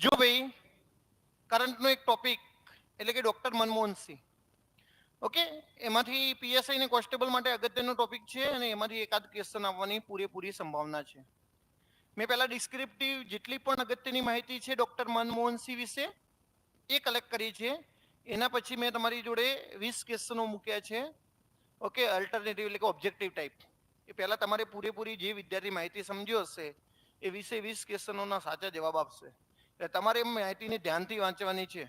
જો ભાઈ કરંટનો એક ટોપિક એટલે કે ડૉક્ટર મનમોહનસિંહ ઓકે એમાંથી પીએસઆઈ ને કોન્સ્ટેબલ માટે અગત્યનો ટોપિક છે અને એમાંથી એકાદ ક્વેશ્ચન આવવાની પૂરેપૂરી સંભાવના છે. મેં પહેલાં ડિસ્ક્રિપ્ટિવ જેટલી પણ અગત્યની માહિતી છે ડૉક્ટર મનમોહનસિંહ વિશે, એ કલેક્ટ કરી છે. એના પછી મેં તમારી જોડે વીસ ક્વેશ્ચનો મૂક્યા છે. ઓકે અલ્ટરનેટિવ એટલે કે ઓબ્જેક્ટિવ ટાઈપ એ પહેલાં તમારે પૂરેપૂરી જે વિદ્યાર્થી માહિતી સમજ્યો હશે, એ વીસે વીસ ક્વેશ્ચનોના સાચા જવાબ આપશે. એટલે તમારે માહિતીને ધ્યાનથી વાંચવાની છે,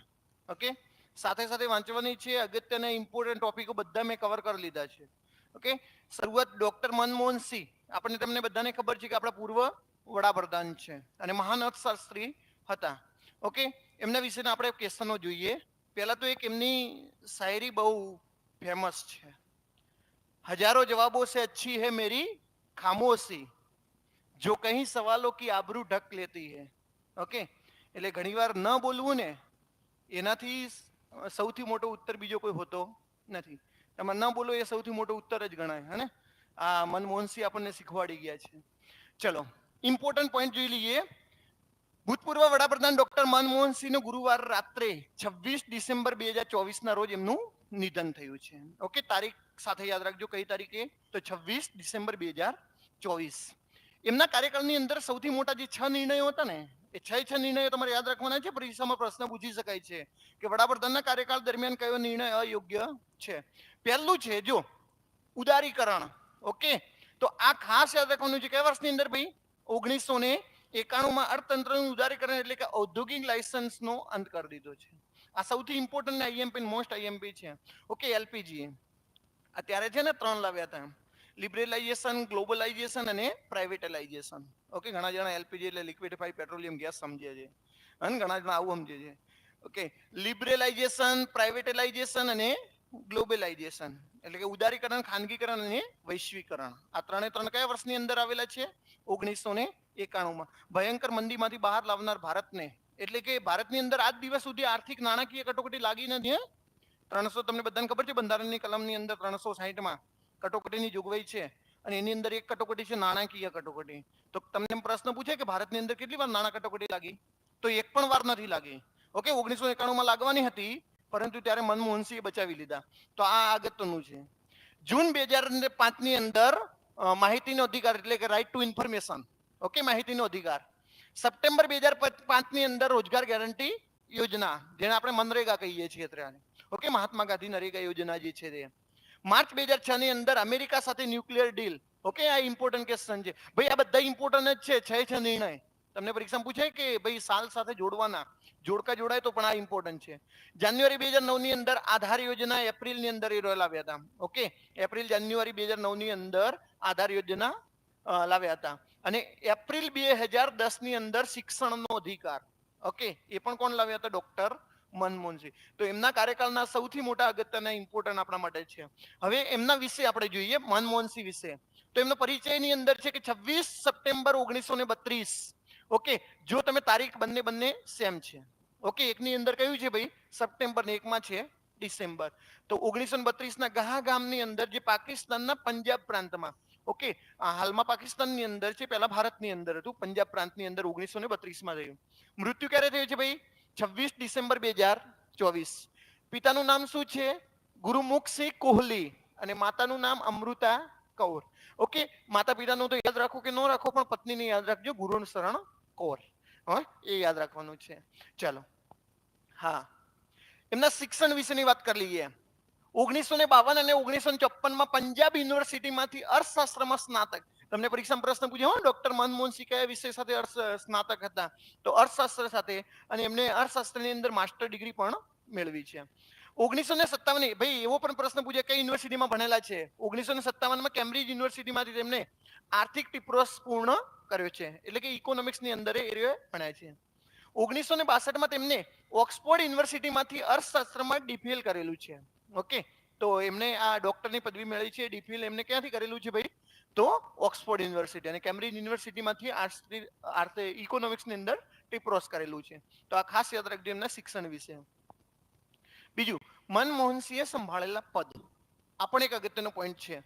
ઓકે? સાથે સાથે વાંચવાની છે, અગત્યના ઇમ્પોર્ટન્ટ ટોપિકો બધા મેં કવર કરી લીધા છે, ઓકે? શરૂઆત ડોક્ટર મનમોહન સિંહ. આપણે તમને બધાને ખબર છે કે આપણા પૂર્વ વડાપ્રધાન છે અને મહાન અર્થશાસ્ત્રી હતા, ઓકે? એમના વિશેના આપણે ક્વેશ્ચનો જોઈએ. પહેલાં તો એક એમની શાયરી બહુ ફેમસ છે. હજારો જવાબો સે અચ્છી હૈ મેરી ખામોશી. જો કહીં સવાલો કી આબરૂ ઢક લેતી હે, ઓકે? એટલે ઘણીવાર ન બોલવું ને, એનાથી સૌથી મોટો ઉત્તર બીજો કોઈ હોતો નથી. તમે ન બોલો એ સૌથી મોટો ઉત્તર જ ગણાય, હે ને? આ મનમોહનસિંહ આપણને શીખવાડી ગયા છે. ચલો ઇમ્પોર્ટન્ટ પોઈન્ટ જોઈ લઈએ. ભૂતપૂર્વ વડાપ્રધાન ડોક્ટર મનમોહનસિંહનું ગુરુવાર રાત્રે છવ્વીસ ડિસેમ્બર બે હજાર ચોવીસના રોજ એમનું નિધન થયું છે. ઓકે તારીખ સાથે યાદ રાખજો, કઈ તારીખે? તો છવ્વીસ ડિસેમ્બર બે હજાર ચોવીસ. એમના કાર્યકાળની અંદર સૌથી મોટા જે છ નિર્ણયો હતા ને, એ છ છ નિર્ણયો તમારે યાદ રાખવાના છે? પરીક્ષામાં પ્રશ્ન પૂછી શકાય છે કે વડાપ્રધાનના કાર્યકાળ દરમિયાન કયો નિર્ણય અયોગ્ય છે? પહેલું છે, જો, ઉદારીકરણ, ઓકે? તો આ ખાસ યાદ રાખવાનું છે કયા વર્ષની અંદર ભાઈ? ઓગણીસો ને એકાણુંમાં અર્થતંત્રનું ઉદારીકરણ એટલે કે ઔદ્યોગિક લાયસન્સનો અંત કરી દીધો છે. આ સૌથી ઇમ્પોર્ટન્ટ આઈએમપી મોસ્ટ આઈએમપી છે. ઓકે એલપીજી અત્યારે છે ને ત્રણ લાવ્યા હતા. લિબરલાઇઝેશન ગ્લોબલાઇઝેશન અને પ્રાઇવેટલાઇઝેશન ઓકે ઘણા જણા એલપીજી એટલે લિક્વિડિફાઈ પેટ્રોલિયમ ગેસ સમજે છે. અને ઘણા જણા આવું સમજે છે. ઓકે લિબરલાઇઝેશન પ્રાઇવેટલાઇઝેશન અને ગ્લોબલાઇઝેશન એટલે કે ઉદારીકરણ, ખાનગીકરણ અને વૈશ્વિકરણ. આ ત્રણે ત્રણ કયા વર્ષની અંદર આવેલા છે? ઓગણીસો ને એકાણુંમાં. ભયંકર મંદીમાંથી બહાર લાવનાર ભારતને. એટલે કે ભારતની અંદર આજ દિવસ સુધી આર્થિક નાણાકીય કટોકટી લાગી નથી ત્રણસો, તમને બધાને ખબર છે બંધારણની કલમની અંદર ત્રણસો સાહીઠમાં કટોકટીની જોગવાઈ છે અને એની અંદર એક કટોકટી છે નાણાકીય કટોકટી. તો તમને પ્રશ્ન પૂછે કે ભારતની અંદર કેટલી વાર નાણાં કટોકટી લાગી? તો એક પણ વાર નથી લાગી. ઓકે, ઓગણીસો એકાણુંમાં લાગવાની હતી, પરંતુ ત્યારે મનમોહનસિંહે બચાવી લીધા. તો આ અગત્યનું છે. જૂન બે હજાર પાંચની અંદર માહિતીનો અધિકાર એટલે કે રાઇટ ટુ ઇન્ફોર્મેશન ઓકે, માહિતીનો અધિકાર. સપ્ટેમ્બર બે હજાર પાંચની અંદર રોજગાર ગેરંટી યોજના, જેને આપણે મનરેગા કહીએ છીએ અત્યારે. ઓકે, મહાત્મા ગાંધી નરેગા યોજના જે છે તે. માર્ચ બે હજાર છ ની અંદર અમેરિકા સાથે ન્યુક્લિયર ડીલ. ઓકે આ ઇમ્પોર્ટન્ટ ક્વેશ્ચન છે. ભાઈ, આ બધા ઇમ્પોર્ટન્ટ જ છે છે નિર્ણય. તમને પરીક્ષામાં પૂછાય કે ભાઈ, સાલ સાથે જોડવાના? જોડકા જોડાય તો પણ આ ઇમ્પોર્ટન્ટ છે. જાન્યુઆરી બે હજાર નવની અંદર આધાર યોજના એપ્રિલની અંદર એ લાવ્યા હતા. ઓકે એપ્રિલ, જાન્યુઆરી બે હજાર નવની અંદર આધાર યોજના લાવ્યા હતા. અને એપ્રિલ બે હજાર દસની અંદર શિક્ષણનો અધિકાર. ઓકે એ પણ કોણ લાવ્યા હતા? ડોક્ટર મનમોહનસિંહ તો એમના કાર્યકાળના સૌથી મોટા અગત્યના ઇમ્પોર્ટન્ટ આપણા માટે છે. હવે એમના વિશે આપણે જોઈએ મનમોહનસિંહ વિશે. તો એમનો પરિચયની અંદર છે કે છવ્વીસ સપ્ટેમ્બર ઓગણીસો ને બત્રીસ. ઓકે જો તમે તારીખ બંને બંને સેમ છે. ઓકે એકની અંદર કયું છે ભાઈ? સપ્ટેમ્બર ને એકમાં છે ડિસેમ્બર. તો ઓગણીસો ને બત્રીસના ગહા ગામની અંદર જે પાકિસ્તાનના પંજાબ પ્રાંતમાં ઓકે હાલમાં પાકિસ્તાનની અંદર છે, પહેલા ભારતની અંદર હતું, પંજાબ પ્રાંતની અંદર ઓગણીસો ને બત્રીસમાં થયું. મૃત્યુ ક્યારે થયું છે ભાઈ? છવ્વીસ ડિસેમ્બર બે હજાર ચોવીસ. પિતાનું નામ શું છે? ગુરુમુખસિંહ કોહલી અને માતાનું નામ અમૃતા કૌર. ઓકે માતા પિતાનું તો યાદ રાખો કે ન રાખો, પણ પત્નીને યાદ રાખજો, ગુરુનું શરણ કૌર. હા, એ યાદ રાખવાનું છે. ચાલો. હા. એમના શિક્ષણ વિશેની વાત કરી લઈએ. ઓગણીસો ને બાવન અને ઓગણીસો ચોપનમાં પંજાબ યુનિવર્સિટીમાંથી અર્થશાસ્ત્રમાં સ્નાતક. તમને પરીક્ષામાં પ્રશ્ન પૂછ્યો ડોક્ટર મનમોહન સિંહ કયા વિષય સાથે અર્થ સ્નાતક હતા, તો અર્થશાસ્ત્ર સાથે અને એમને અર્થશાસ્ત્રની અંદર માસ્ટર ડિગ્રી પણ મેળવી છે. ઓગણીસો ને સત્તાવન, ભાઈ, એવો પણ પ્રશ્ન પૂછે કઈ યુનિવર્સિટીમાં ભણેલા છે? ઓગણીસો ને સત્તાવનમાં કેમ્બ્રિજ યુનિવર્સિટીમાંથી તેમને આર્થિક ટીપ્રોસ પૂર્ણ કર્યો છે. એટલે કે ઇકોનોમિક્સની અંદર એ ભણ્યા છે. ઓગણીસો ને બાસઠમાં તેમને ઓક્સફોર્ડ યુનિવર્સિટીમાંથી અર્થશાસ્ત્રમાં ડીફીએલ કરેલું છે. ઓકે. તો એમને આ ડોક્ટરની પદવી મેળવી છે ડીફિલ એમને ક્યાંથી કરેલું છે ભાઈ? તો ઓક્સફોર્ડ યુનિવર્સિટી અને કેમ્બ્રિજ યુનિવર્સિટીમાંથી આર્ટ્સ આર્થ ઇકોનોમિક્સની અંદર ટીપ્રોસ કરેલું છે. તો આ ખાસ યાદ રાખજો એમના શિક્ષણ વિશે. બીજું, મનમોહનસિંહે સંભાળેલા પદ. આ પણ એક અગત્યનો પોઈન્ટ છે.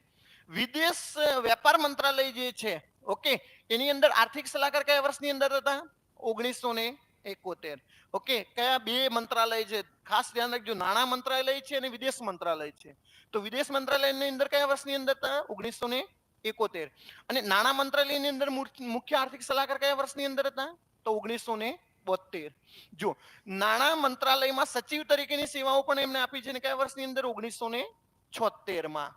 વિદેશ વેપાર મંત્રાલય જે છે, ઓકે, એની અંદર આર્થિક સલાહકાર કયા વર્ષની અંદર હતા? ઓગણીસો ને એકોતેર. ઓકે કયા બે મંત્રાલય છે? ખાસ ધ્યાન રાખજો, નાણાં મંત્રાલય છે અને વિદેશ મંત્રાલય છે. તો વિદેશ મંત્રાલયની અંદર કયા વર્ષની અંદર હતા? ઓગણીસો ને એકોતેર. અને નાણાં મંત્રાલયની અંદર મુખ્ય આર્થિક સલાહકાર કયા વર્ષની અંદર હતા? તો ઓગણીસો ને બોતેર જો નાણાં મંત્રાલયમાં સચિવ તરીકેની સેવાઓ પણ એમને આપી છે ને કયા વર્ષની અંદર? ઓગણીસો ને છોતેરમાં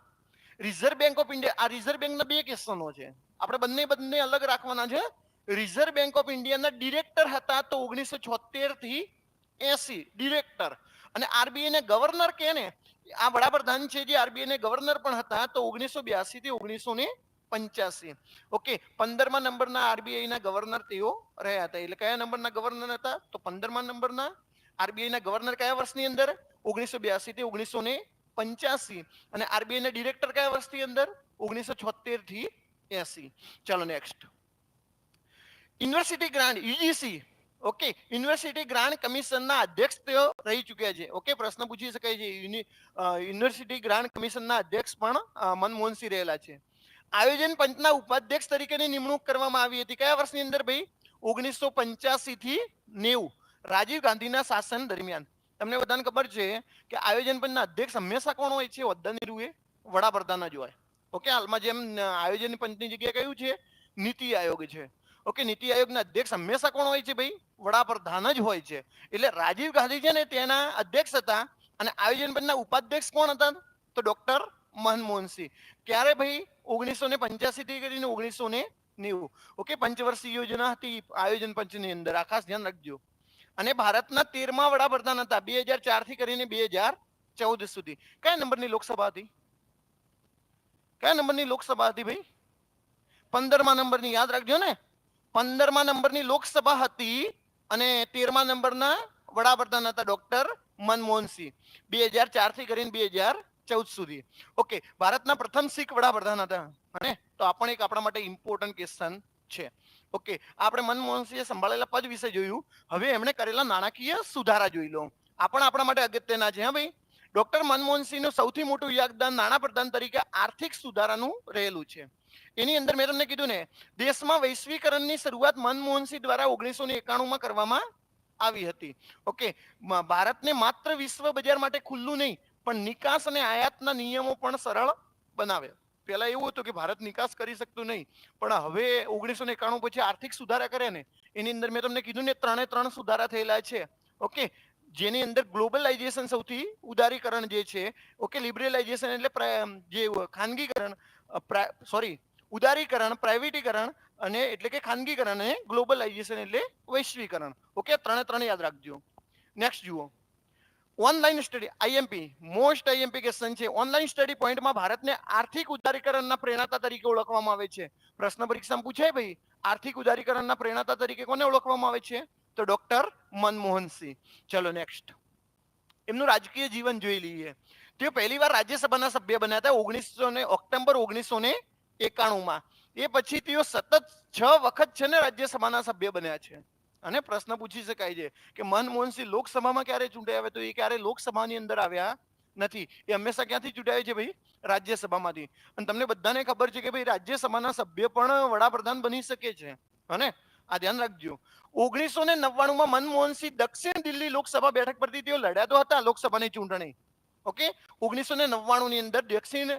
રિઝર્વ બેંક ઓફ ઇન્ડિયા, આ રિઝર્વ બેંકના બે ક્વેશ્ચનો છે. આપણે બંને બંને અલગ રાખવાના છે. રિઝર્વ બેંક ઓફ ઇન્ડિયાના ડિરેક્ટર હતા તો ઓગણીસો છોતેરથી એસી ડિરેક્ટર અને આરબીઆઈ ને ગવર્નર કે ને, આ વડાપ્રધાન છે જે આરબીઆઈ ને ગવર્નર પણ હતા તો ઓગણીસો બ્યાસી થી ઓગણીસો ને પંચ્યાસી. ઓકે પંદરમા નંબરના આરબીઆઈ ના ગવર્નર તેઓ રહ્યા હતા. એટલે કયા નંબરના ગવર્નર હતા? તો પંદરમા નંબરના આરબીઆઈ ના ગવર્નર કયા વર્ષની અંદર? ઓગણીસો બ્યાસી થી ઓગણીસો ને પંચ્યાસી. અને આરબીઆઈ ના ડિરેક્ટર કયા વર્ષની અંદર? ઓગણીસો છોતેરથી એસી. ચાલો next university grant, UGC. Okay, university grant કમિશનના અધ્યક્ષ તેઓ રહી ચૂક્યા છે. ઓકે, પ્રશ્ન પૂછી શકાય છે. યુનિવર્સિટી ગ્રાન્ટ કમિશનના અધ્યક્ષ પણ મનમોહનસિંહ રહેલા છે. આયોજન પંચના ઉપાધ્યક્ષ તરીકેની નિમણૂક કરવામાં આવી હતી. કયા વર્ષની અંદર ભાઈ? ઓગણીસો પંચ્યાસી થી નેવું. રાજીવ ગાંધીના શાસન દરમિયાન. તમને બધાને ખબર છે કે આયોજન પંચના અધ્યક્ષ હંમેશા કોણ હોય છે? હોદ્દાની રૂએ વડાપ્રધાન જ હોય. ઓકે, હાલમાં જેમ આયોજન પંચની જગ્યાએ કયું છે? નીતિ આયોગ છે. ઓકે, નીતિ આયોગના અધ્યક્ષ હંમેશા કોણ હોય છે ભાઈ? વડાપ્રધાન જ હોય છે. એટલે રાજીવ ગાંધી છે ને તેના અધ્યક્ષ હતા અને આયોજન પંચના ઉપાધ્યક્ષ કોણ હતા? તો ડોક્ટર મનમોહનસિંહ ક્યારે ભાઈ? ઓગણીસો ને પંચ્યાસી થી કરીને ઓગણીસો ને નેવું. ઓકે, પંચવર્ષીય યોજના હતી. આયોજન પંચની અંદર. આ ખાસ ધ્યાન રાખજો. અને ભારતના તેરમા વડાપ્રધાન હતા, બે હજાર ચારથી કરીને બે હજાર ચૌદ સુધી. કયા નંબરની લોકસભા હતી? કયા નંબરની લોકસભા હતી ભાઈ? પંદરમા નંબરની. યાદ રાખજો ને. પંદરમા નંબરની લોકસભા હતી અને તેરમા નંબરના વડાપ્રધાન હતા ડોક્ટર મનમોહનસિંહ બે હજાર ચારથી કરીને બે હજાર ચૌદ સુધી. ઓકે, ભારતના પ્રથમ શીખ વડાપ્રધાન હતા. અને તો આ પણ એક આપણા માટે ઇમ્પોર્ટન્ટ ક્વેશ્ચન છે. ઓકે, આપણે મનમોહનસિંહે સંભાળેલા પદ વિશે જોયું. હવે એમણે કરેલા નાણાકીય સુધારા જોઈ લો. આ પણ આપણા માટે અગત્યના છે, હા ભાઈ? ડોક્ટર મનમોહનસિંહનું સૌથી મોટું યોગદાન નાણાપ્રધાન તરીકે આર્થિક સુધારાનું રહેલું છે. એની અંદર મેં તમને કીધું ને, દેશમાં વૈશ્વિકરણની શરૂઆત મનમોહનસિંહ દ્વારા ઓગણીસો ને એકાણુંમાં કરવામાં આવી હતી. ઓકે ભારતને માત્ર વિશ્વ બજાર માટે ખુલ્લું નહીં, પણ નિકાસ અને આયાતના નિયમો પણ સરળ બનાવ્યા. પહેલા એવું હતું કે ભારત નિકાસ કરી શકતું નહીં, પણ હવે ઓગણીસો ને એકાણું પછી આર્થિક સુધારા કરે ને, એની અંદર મેં તમને કીધું ને, ત્રણે ત્રણ સુધારા થયેલા છે. ઓકે જેની અંદર ગ્લોબલાઇઝેશન સૌથી ઉદારીકરણ જે છે, ઓકે, લિબરલાઇઝેશન એટલે જે ખાનગીકરણ સોરી, ઉદારીકરણ, પ્રાઇવેટીકરણ અને એટલે કે ખાનગીકરણ અને ગ્લોબલાઇઝેશન એટલે વૈશ્વિકરણ. ઓકે ત્રણે ત્રણ યાદ રાખજો. નેક્સ્ટ જુઓ. Online study IMP most IMP question છે. ઓનલાઈન સ્ટડી પોઈન્ટમાં ભારતને આર્થિક ઉદારીકરણના પ્રેરણાતા તરીકે ઓળખવામાં આવે છે. પ્રશ્ન પરીક્ષામાં પૂછાય ભાઈ, આર્થિક ઉદારીકરણના પ્રેરણાતા તરીકે કોને ઓળખવામાં આવે છે? તો ડોક્ટર મનમોહનસિંહ. ચલો નેક્સ્ટ એમનું રાજકીય જીવન જોઈ લઈએ. તેઓ પહેલીવાર રાજ્યસભાના સભ્ય બન્યા હતા ઓગણીસો ને ઓક્ટોબર ઓગણીસો ને એકાણુંમાં. એ પછી તેઓ સતત છ વખત છે ને રાજ્યસભાના સભ્ય બન્યા છે. અને પ્રશ્ન પૂછી શકાય છે કે મનમોહનસિંહ લોકસભામાં ક્યારે ચૂંટાયા આવે તો એ ક્યારે લોકસભાની અંદર આવ્યા નથી? એ હંમેશા ક્યાંથી ચૂંટાય છે ભાઈ? રાજ્યસભામાંથી. અને તમને બધાને ખબર છે કે ભાઈ રાજ્યસભાના સભ્ય પણ વડાપ્રધાન બની શકે છે. અને આ ધ્યાન રાખજો. ઓગણીસો ને નવ્વાણુંમાં મનમોહનસિંહ દક્ષિણ દિલ્હી લોકસભા બેઠક પરથી તેઓ લડ્યા તો હતા લોકસભાની ચૂંટણી. ઓકે? ઓગણીસો ને નવ્વાણું ની અંદર દક્ષિણ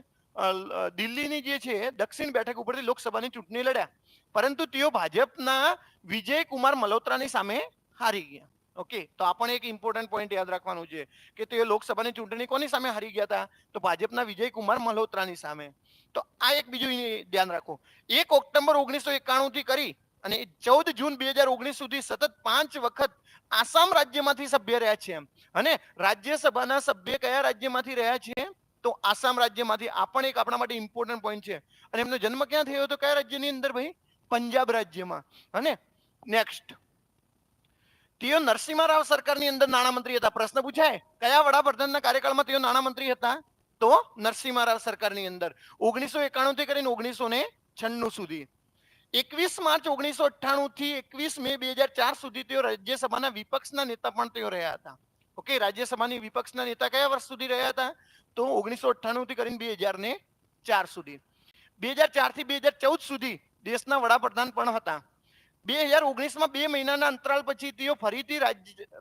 દિલ્હીની જે છે, દક્ષિણ બેઠક ઉપરથી લોકસભાની ચૂંટણી લડ્યા. પરંતુ તેઓ ભાજપના વિજય કુમાર મલ્હોત્રાની સામે હારી ગયા. ઓકે? તો આ પણ એક ઇમ્પોર્ટન્ટ પોઈન્ટ યાદ રાખવાનું છે કે તેઓ લોકસભાની ચૂંટણી કોની સામે હારી ગયા હતા? તો ભાજપના વિજય કુમાર મલ્હોત્રાની સામે. તો આ એક બીજું ધ્યાન રાખો. એક ઓક્ટોબર ઓગણીસો એકાણું થી કરી અને ચૌદ જૂન બે હજાર ઓગણીસ સુધી સતત પાંચ વખત આસામ રાજ્યમાંથી સભ્ય રહ્યા છે અને રાજ્યસભાના સભ્ય કયા રાજ્યમાંથી રહ્યા છે? તો આસામ રાજ્યમાંથી. આ પણ એક આપણા માટે ઇમ્પોર્ટન્ટ પોઈન્ટ છે. અને એમનો જન્મ ક્યાં થયો હતો? કયા રાજ્યની અંદર ભાઈ? પંજાબ રાજ્યમાં. અને નેક્સ્ટ તેઓ નરસિંહ રાવ સરકારની અંદર નાણામંત્રી હતા. પ્રશ્ન પૂછાય, કયા વડાપ્રધાનના કાર્યકાળમાં તેઓ નાણામંત્રી હતા? તો નરસિંહ રાવ સરકારની અંદર. ઓગણીસો એકાણું થી કરીને ઓગણીસો ને છન્નું સુધી. એકવીસ માર્ચ ઓગણીસો અઠ્ઠાણું થી એકવીસ મે બે હજાર ચાર સુધી તેઓ રાજ્યસભાના વિપક્ષના નેતા પણ તેઓ રહ્યા હતા. ઓકે રાજ્યસભાની વિપક્ષના નેતા કયા વર્ષ સુધી રહ્યા હતા? તો ઓગણીસો અઠ્ઠાણું થી કરીને બે હજાર ને ચાર સુધી. બે હજાર ચારથી બે હજાર ચૌદ સુધી દેશના વડાપ્રધાન પણ હતા. બે હજાર ઓગણીસમાં બે મહિનાના અંતરાલ પછી તેઓ ફરીથી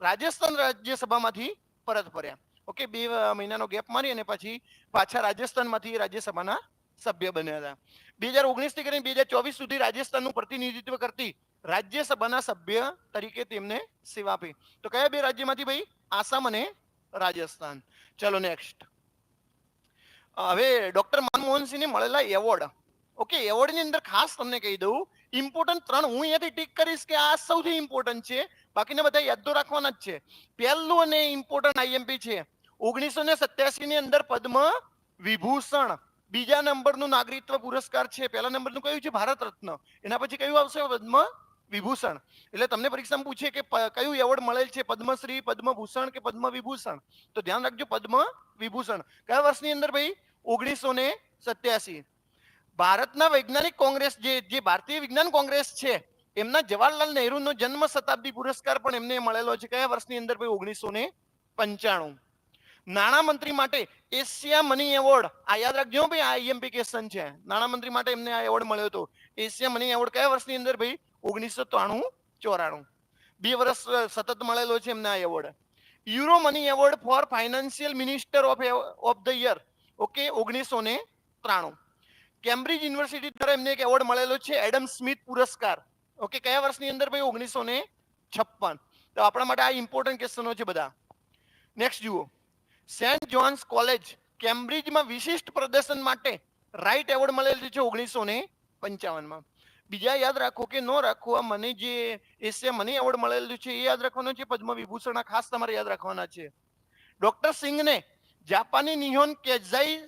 રાજસ્થાન રાજ્યસભામાંથી પરત ફર્યા. ઓકે બે મહિનાનો ગેપ મારી અને પછી પાછા રાજસ્થાનમાંથી રાજ્યસભાના સભ્ય બન્યા હતા. બે હજાર ઓગણીસથી કરીને બે હજાર ચોવીસ સુધી રાજસ્થાનનું પ્રતિનિધિત્વ કરતી રાજ્યસભાના સભ્ય તરીકે તેમને સેવા આપી. તો કયા બે રાજ્યમાંથી ભાઈ? આસામ અને રાજસ્થાન. ચલો નેક્સ્ટ હવે ડોક્ટર મનમોહનસિંહને મળેલા એવોર્ડ. ઓકે, એવોર્ડની અંદર ખાસ તમને કહી દઉં ઇમ્પોર્ટન્ટ ત્રણ હું અહીંયાથી ટીક કરીશ કે આ સૌથી ઇમ્પોર્ટન્ટ છે, બાકીના બધા યાદ તો રાખવાના જ છે. પહેલું અને ઇમ્પોર્ટન્ટ આઈએમપી છે. ઓગણીસો ને સત્યાસી ની અંદર પદ્મ વિભૂષણ. બીજા નંબરનું નાગરિકત્વ પુરસ્કાર છે. પહેલા નંબરનું કયું છે? ભારત રત્ન. એના પછી કયું આવશે? પદ્મ વિભૂષણ. એટલે તમને પરીક્ષામાં પૂછે કે કયું એવોર્ડ મળેલ છે? પદ્મશ્રી, પદ્મભૂષણ કે પદ્મ વિભૂષણ તો ધ્યાન રાખજો પદ્મ વિભૂષણ કયા વર્ષની અંદર ભાઈ? ઓગણીસો ને સત્યાસી. ભારતના વૈજ્ઞાનિક કોંગ્રેસ જે જે ભારતીય વિજ્ઞાન કોંગ્રેસ છે, એમના જવાહરલાલ નહેરુનો જન્મ શતાબ્દી પુરસ્કાર પણ એમને મળેલો છે. કયા વર્ષની અંદર ભાઈ? ઓગણીસો ને પંચાણું. નાણામંત્રી માટે એશિયા મની એવોર્ડ. આ યાદ રાખજો ભાઈ, આ આઈએમપી ક્વેશ્ચન છે. નાણામંત્રી માટે એમને આ એવોર્ડ મળ્યો હતો. એશિયા મની એવોર્ડ કયા વર્ષની અંદર ભાઈ? ઓગણીસો ત્રાણું ચોરાણું. બે વર્ષ સતત મળેલો છે એમને આ award. Euro money award for financial minister of of the year. Okay, ઓગણીસો ને ત્રાણું. કેમ્બ્રિજ યુનિવર્સિટી દ્વારા એમને એક એવોર્ડ મળેલો છે, એડમ સ્મિથ પુરસ્કાર. ઓકે, કયા વર્ષની અંદર ભાઈ? ઓગણીસો ને છપ્પન. તો આપણા માટે આ ઇમ્પોર્ટન્ટ ક્વેશ્ચનો છે બધા. નેક્સ્ટ જુઓ. સેન્ટ જોન્સ કોલેજ, કેમ્બ્રિજમાં વિશિષ્ટ પ્રદર્શન માટે રાઇટ એવોર્ડ મળેલો છે ઓગણીસો ને પંચાવનમાં. બીજા યાદ રાખો કે ન રાખો, આ મને જે એશિયા મને એવોર્ડ મળેલું છે એ યાદ રાખવાનો છે પદ્મ વિભૂષણ ખાસ તમારે યાદ રાખવાના છે. ડોક્ટર સિંઘને જાપાની નિહોન કેઝાઈ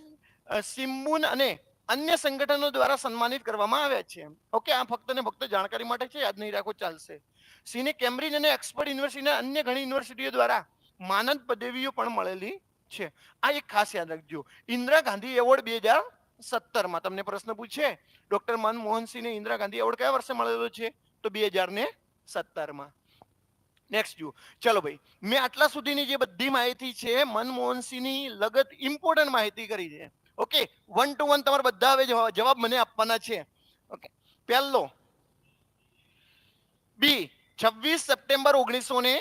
સિમ્બુન અને અન્ય સંગઠનો દ્વારા સન્માનિત કરવામાં આવ્યા છે. ઓકે, આ ફક્ત ને ફક્ત જાણકારી માટે છે, યાદ નહીં રાખો, ચાલશે. સિંહને કેમ્બ્રિજ અને ઓક્સફર્ડ યુનિવર્સિટીના અન્ય ઘણી યુનિવર્સિટીઓ દ્વારા માનદ પદવીઓ પણ મળેલી છે. આ એક ખાસ યાદ રાખજો. ઇન્દિરા ગાંધી એવોર્ડ બે હજાર સત્તરમાં તમને પ્રશ્ન પૂછે. ડોક્ટર મનમોહન સિંહને ઇન્દિરા ગાંધી એવોર્ડ કયા વર્ષે મળેલો છે? તો બે હજાર ને સત્તરમાં. નેક્સ્ટ જુઓ. ચલો ભાઈ, મેં આટલા સુધીની જે બધી માહિતી છે, મનમોહનસિંહની લગત ઇમ્પોર્ટન્ટ માહિતી કરી છે. ઓકે વન ટુ વન તમારે બધા હવે જવાબ મને આપવાના છે. ઓકે પહેલો. બી છવ્વીસ સપ્ટેમ્બર ઓગણીસો ને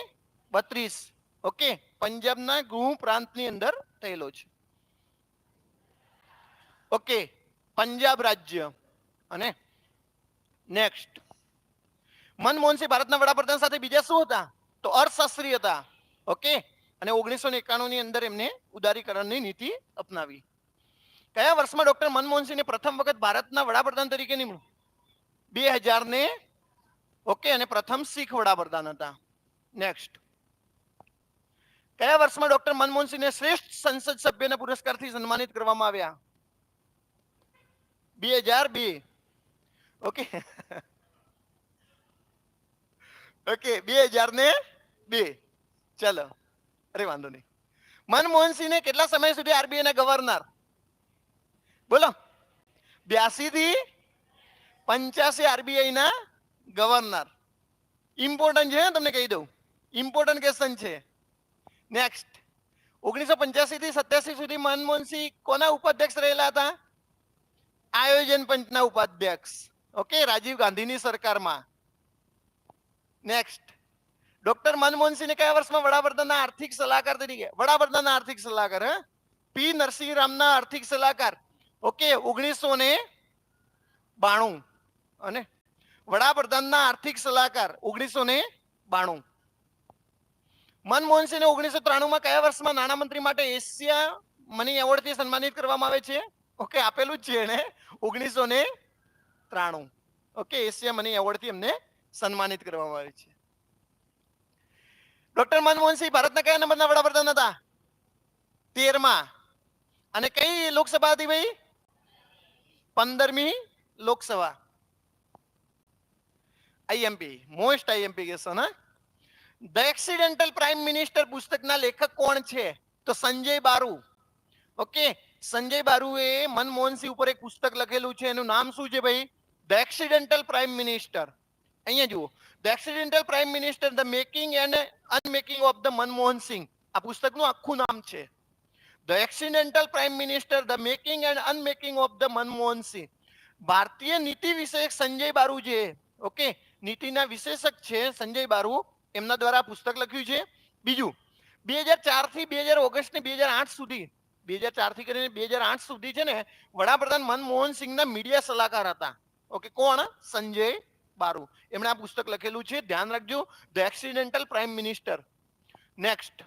બત્રીસ. ઓકે, પંજાબના ગૃહ પ્રાંતની અંદર થયેલો છે. ઓકે, પંજાબ રાજ્ય. અને નેક્સ્ટ. મનમોહનસિંહ ભારતના વડાપ્રધાન સાથે બીજા શું હતા? તો અર્થશાસ્ત્રી હતા. ઓકે, અને ઓગણીસો એકાણું ની અંદર એમને ઉદારીકરણની નીતિ અપનાવી. કયા વર્ષમાં ડોક્ટર મનમોહનસિંહને પ્રથમ વખત ભારતના વડાપ્રધાન તરીકે નિમણૂક? બે હજાર ને ઓકે, અને પ્રથમ શીખ વડાપ્રધાન હતા. નેક્સ્ટ. કયા વર્ષમાં ડોક્ટર મનમોહનસિંહને શ્રેષ્ઠ સંસદ સભ્યના પુરસ્કારથી સન્માનિત કરવામાં આવ્યા. બે હજાર બે ઓકે ઓકે બે હજાર ને બે ચલો, અરે વાંધો નહીં. મનમોહનસિંહને કેટલા સમય સુધી આરબીઆઈ ના ગવર્નર? બોલો. બ્યાસી થી પંચ્યાસી આરબીઆઈ ના ગવર્નર. ઇમ્પોર્ટન્ટ છે તમને કહી દઉં. ઇમ્પોર્ટન્ટ ક્વેશ્ચન છે. નેક્સ્ટ ઓગણીસો પંચ્યાસી થી સત્યાસી સુધી મનમોહનસિંહ કોના ઉપાધ્યક્ષ રહેલા હતા? આયોજન પંચના ઉપાધ્યક્ષ. ઓકે, રાજીવ ગાંધીની સરકારમાં. નેક્સ્ટ ડોક્ટર મનમોહનસિંહને કયા વર્ષમાં વડાપ્રધાનના આર્થિક સલાહકાર તરીકે? વડાપ્રધાનના આર્થિક સલાહકાર, હે? પી નરસિંહ રામના આર્થિક સલાહકાર. ઓકે ઓગણીસો ને બાણું. અને વડાપ્રધાનના આર્થિક સલાહકાર ઓગણીસો ને બાણું. મનમોહનસિંહને ઓગણીસો ત્રાણુંમાં કયા વર્ષમાં નાણામંત્રી માટે એશિયા મની એવોર્ડથી સન્માનિત કરવામાં આવે છે? ઓકે, આપેલું જ છે એને ઓગણીસો ને ત્રાણું. ઓકે, એશિયા મની એવોર્ડથી એમને સન્માનિત કરવામાં આવે છે. ડોક્ટર મનમોહનસિંહ ભારતના કયા નંબરના વડાપ્રધાન હતા? તેરમા. અને કઈ લોકસભા હતી ભાઈ? પંદરમી લોકસભા. આઈએમપી મોસ્ટ આઈએમપી કેસો, હા? ધ એક્સિડેન્ટલ પ્રાઇમ મિનિસ્ટર પુસ્તકના લેખક કોણ છે? તો સંજય બારુ. ઓકે સંજય બારુએ મનમોહનસિંહ ઉપર એક પુસ્તક લખેલું છે, એનું નામ શું છે ભાઈ? ધ એક્સિડેન્ટલ પ્રાઇમ મિનિસ્ટર અહીંયા જુઓ. The accidental prime minister the making and unmaking of the Manmohan Singh. આ પુસ્તકનું આખું નામ છે. The accidental prime minister the making and unmaking of the Manmohan Singh. ભારતીય નીતિ વિષયક સંજય બારુ જે ઓકે નીતિના વિશેષક છે સંજય બારુ. એમના દ્વારા પુસ્તક લખ્યું છે. બીજું, બે હજાર ચારથી બે હજાર ઓગસ્ટ ને બે હજાર આઠ સુધી, બે હજાર ચારથી કરીને બે હજાર આઠ સુધી છે ને, વડાપ્રધાન મનમોહન સિંહના મીડિયા સલાહકાર હતા. ઓકે, કોણ? સંજય બારુ. એમણે આ પુસ્તક લખેલું છે. ધ્યાન રાખજો. The accidental prime minister. Next,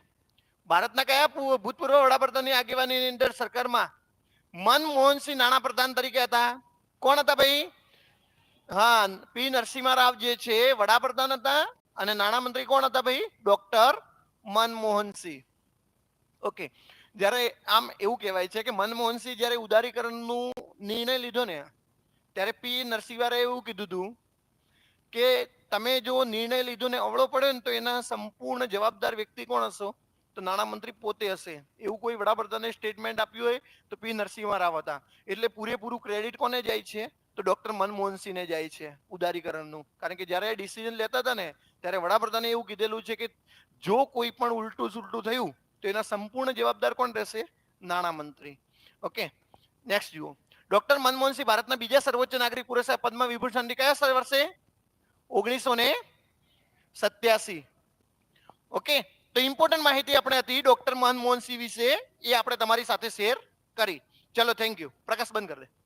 ભારતના કયા ભૂતપૂર્વ વડાપ્રધાનની આગેવાનીની અંદર સરકારમાં મનમોહનસિંહ નાણાપ્રધાન તરીકે હતા? કોણ હતા ભાઈ? હા, પી નરસિંહા રાવ જે છે, વડાપ્રધાન હતા. અને નાણામંત્રી કોણ હતા ભાઈ? ડોક્ટર મનમોહનસિંહ. ઓકે. જ્યારે આમ એવું કહેવાય છે કે મનમોહનસિંહ જ્યારે ઉદારીકરણનું નિર્ણય લીધો ને, ત્યારે પી નરસિંહવારે એવું કીધું હતું કે તમે જો નિર્ણય લીધો ને અવળો પડે ને તો એના સંપૂર્ણ જવાબદાર વ્યક્તિ કોણ હશો? તો નાણામંત્રી પોતે હશે. એવું કોઈ વડાપ્રધાને સ્ટેટમેન્ટ આપ્યું હોય તો પી નરસિંહ રાવ હતા. એટલે પૂરેપૂરું ક્રેડિટ કોને જાય છે? તો ડોક્ટર મનમોહનસિંહને જાય છે ઉદારીકરણનું. કારણ કે જ્યારે ડિસિઝન લેતા હતા ને, ત્યારે વડાપ્રધાને એવું કીધેલું છે કે જો કોઈ પણ ઉલટું સુલટું થયું, તો એના સંપૂર્ણ જવાબદાર કોણ રહેશે? નાણામંત્રી ઓકે નેક્સ્ટ જુઓ. ડોક્ટર મનમોહનસિંહ ભારતના બીજા સર્વોચ્ચ નાગરિક પુરસ્કાર પદ્મ વિભૂષણથી કયા વર્ષે? ઓગણીસો ને સત્યાસી. ઓકે તો ઇમ્પોર્ટન્ટ માહિતી આપણે હતી ડોક્ટર મનમોહનસિંહ વિશે, એ આપણે તમારી સાથે શેર કરી. ચલો થેન્ક યુ પ્રકાશ બંધ કરી દે.